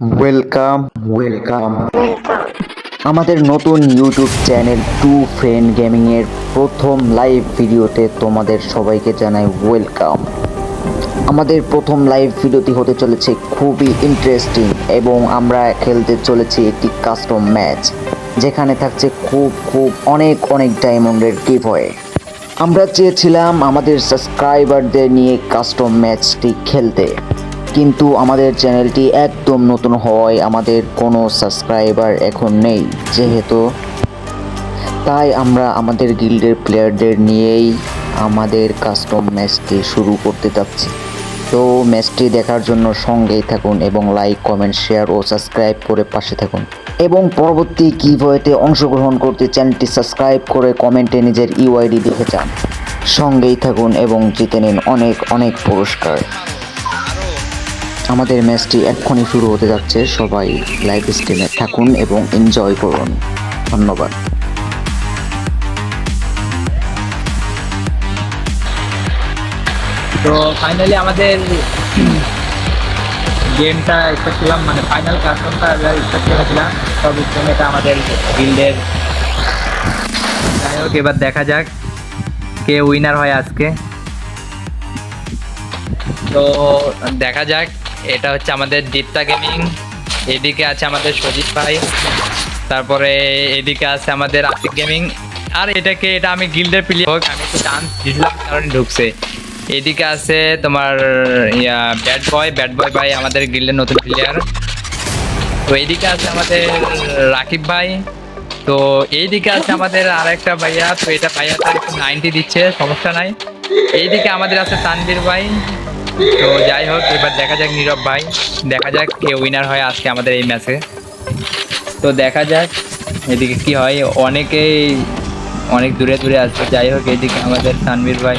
Welcome welcome আমাদের নতুন YouTube channel to friend gaming এর প্রথম লাইভ ভিডিওতে তোমাদের সবাইকে জানাই ওয়েলকাম আমাদের প্রথম লাইভ ভিডিওটি হতে চলেছে খুবই ইন্টারেস্টিং এবং আমরা খেলতে চলেছি একটি কাস্টম ম্যাচ যেখানে থাকছে খুব খুব অনেক অনেক ডায়মন্ডের গিভওয়ে আমরা চেয়েছিলাম আমাদের সাবস্ক্রাইবারদের নিয়ে কাস্টম ম্যাচটি খেলতে। কিন্তু আমাদের চ্যানেলটি একদম নতুন হওয়ায় আমাদের কোনো সাবস্ক্রাইবার এখন নেই, যেহেতু তাই আমরা আমাদের গিল্ডের প্লেয়ারদের নিয়েই আমাদের কাস্টম ম্যাচটি শুরু করতে যাচ্ছি। তো ম্যাচটি দেখার জন্য সঙ্গেই থাকুন এবং লাইক, কমেন্ট, শেয়ার ও সাবস্ক্রাইব করে পাশে থাকুন। এবং পরবর্তী কিভয়েতে অংশগ্রহণ করতে চ্যানেলটি সাবস্ক্রাইব করে কমেন্টে নিজের ইউআইডি লিখে যান। সঙ্গেই থাকুন এবং জিতে নিন অনেক অনেক পুরস্কার। আমাদের ম্যাচটি এক্ষুনি শুরু হতে যাচ্ছে। সবাই লাইভ স্ট্রিমে থাকুন এবং এনজয় করুন। ধন্যবাদ। তো ফাইনালি আমাদের গেমটা স্টার্ট করলাম মানে ফাইনাল কাস্টমটা স্টার্ট করেছিলাম। সব এটা আমাদের গিল্ডের যাই হোক, এবার দেখা যাক কে উইনার হয় আজকে। তো দেখা যাক এটা হচ্ছে আমাদের দীপ্তা গেমিং এদিকে আছে আমাদের সজিত ভাই, তারপরে এদিকে আছে আমাদের আতিক গেমিং আর এটাকে, এটা আমি গিল্ডের প্লেয়ার হোক, আমি একটু চান্স দিয়েছিলাম কারণে ঢুকছে। এদিকে আছে তোমার, ইয়া ব্যাড বয় ব্যাড বয় ভাই আমাদের গিল্ডের নতুন প্লেয়ার তো এইদিকে আছে আমাদের রাকিব ভাই, তো এইদিকে আছে আমাদের আর একটা ভাইয়া, তো এটা ভাইয়া তার নাইনটি দিচ্ছে, সমস্যা নাই। এইদিকে আমাদের আছে তানবীর ভাই তো যাই হোক, এবার দেখা যাক নীরব ভাই। দেখা যাক কে উইনার হয় আজকে আমাদের এই ম্যাচে তো দেখা যাক এদিকে কি হয়। অনেকেই অনেক দূরে দূরে আছে। যাই হোক, এদিকে আমাদের তানবীর ভাই।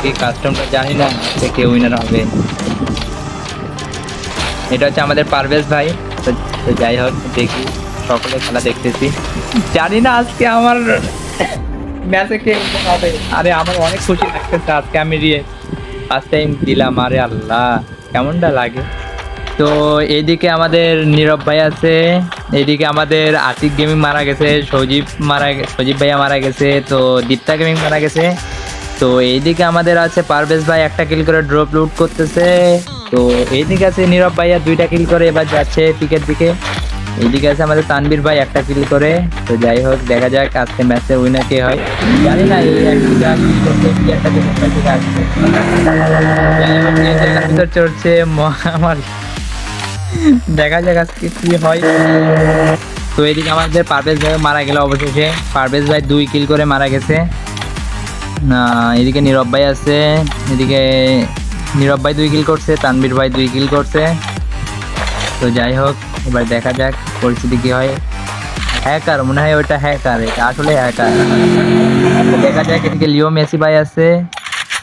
কি কাস্টমটা জানি না যে কে উইনার হবে। এটা হচ্ছে আমাদের পারভেজ ভাই। তো যাই হোক, দেখি। সকলে খেলা দেখতেছি। জানি না আজকে আমার ম্যাচে কে হবে। আরে, আমার অনেক খুশি লাগতেছে আজকে আমি রিয়ে ফার্স্ট টাইম দিলাম, আরে আল্লাহ, কেমনটা লাগে? তো এইদিকে আমাদের নীরব ভাই আছে, এদিকে আমাদের আতিক গেমিং মারা গেছে, সজীব মারা সজীব ভাইয়া মারা গেছে, তো দীপ্তা গেমিং মারা গেছে। তো এইদিকে আমাদের আছে পারভেজ ভাই, একটা কিল করে ড্রপ লুট করতেছে। তো এইদিকে আছে নীরব ভাইয়া, দুইটা কিল করে এবার যাচ্ছে পিকের দিকে। এইদিকে আছে আমাদের তানবীর ভাই, একটা কিল করে। তো যাই হোক, দেখা যাক আজকে ম্যাচে উইনার কে হয়। জানি না, এই একটা করতে কি একটা থেকে ভিতর চড়ছে, মহামারী। দেখা যাক আজকে কি হয়। তো এদিকে আমাদের পারভেজ ভাই মারা গেল অবশেষে। পারভেজ ভাই দুই কিল করে মারা গেছে। না, এদিকে নীরব ভাই আছে। এদিকে নীরব ভাই দুই কিল করছে, তানবীর ভাই দুই কিল করছে। তো যাই হোক এবার দেখা যাক পরিস্থিতি কি হয়। হ্যাকার মনে হয় ওইটা হ্যাকার এটা আসলে হ্যাকার দেখা যাক, এদিকে লিও মেসি ভাই আছে,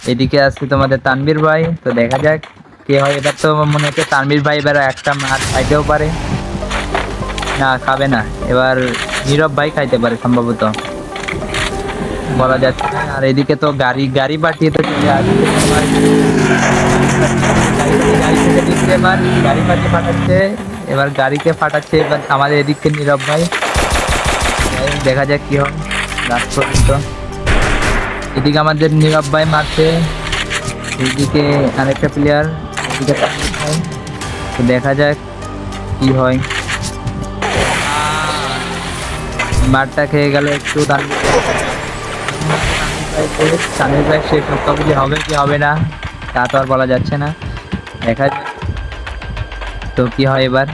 এদিকে আছে তোমাদের তানবীর ভাই, তো দেখা যাক কে হয়। এবার তো মনে হচ্ছে তানবীর ভাই এবার একটা মাছ খাইতেও পারে। না, খাবে না। এবার নীরব ভাই খাইতে পারে সম্ভবত। বলা যাচ্ছে আর এদিকে তো গাড়ি গাড়ি পাঠিয়ে তো চলে আসছে গাড়ি- পাঠিয়ে ফাটাচ্ছে এবার গাড়িকে ফাটাচ্ছে, এবার আমাদের এদিকে নীরব ভাই। দেখা যাক কি হয়, লাস্ট পর্যন্ত। এদিকে আমাদের নীরব ভাই মারছে। এদিকে আরেকটা প্লেয়ার এদিকে তো দেখা যাক কি হয়। মারটা খেয়ে গেল একটু ভাই। তানভীর ভাই রক্ষাবলি হবে কি হবে না, তা তো আর বলা যাচ্ছে না। দেখা যাক। তো কি হয় এবার?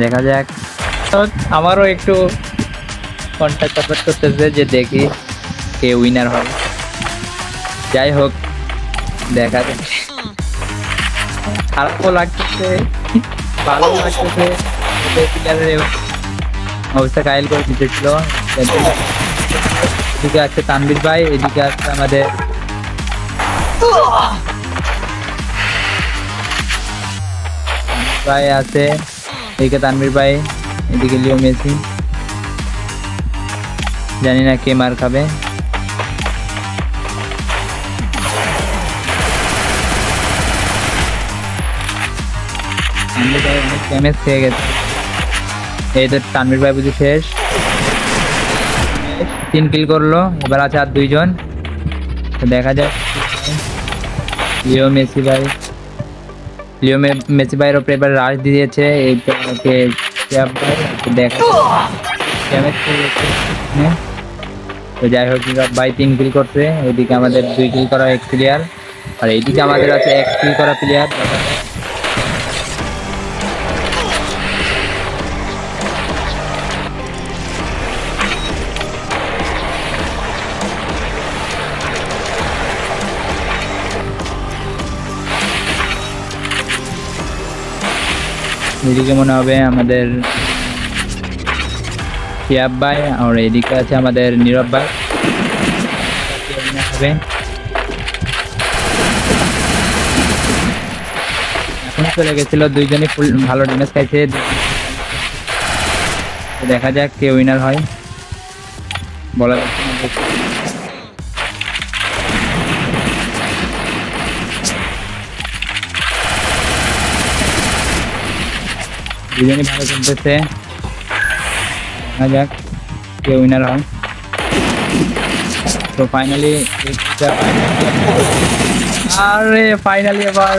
দেখা যাক। আমারও একটু কন্ট্যাক্ট সাপোর্ট করতেছে যে দেখি কে উইনার হয় যাই হোক, দেখা যাক। খারাপও লাগতেছে ভালো লাগতেছে। অবস্থা কায়েল করে দিতেছিল। এদিকে আছে তানবির ভাই, এদিকে আছে আমাদের ভাই আছে, এদিকে তানবীর ভাই, এদিকে লিও মেসি। জানি না কে মার খাবে। তানভীর ড্যামেজ খেয়ে গেছে। এই তো তানভীর ভাই শেষ। তিন করল, এবার আছে আর দুইজন। দেখা যাক। লিও মেসি ভাই। লিও মেসি ভাইয়ের ওপরে এবার রাশ দিয়েছে, এই ওকে দেখা তো যাই হোক ভাই তিন কিল করছে, এদিকে আমাদের দুই কিল করা এক প্লেয়ার আর এইদিকে আমাদের আছে এক কিল করা প্লেয়ার এদিকে মনে হবে আমাদের শিয়াব ভাই আর এদিকে আছে আমাদের নীরব ভাই। হবে এখন চলে গেছিল, দুইজনই ফুল ভালো ড্যামেজ খাইছে। দেখা যাক কে উইনার হয়। বলা দুজনই ভালো খেলতেছে। দেখা যাক কে উইনার হয়। তো ফাইনালি আরে ফাইনালি এবার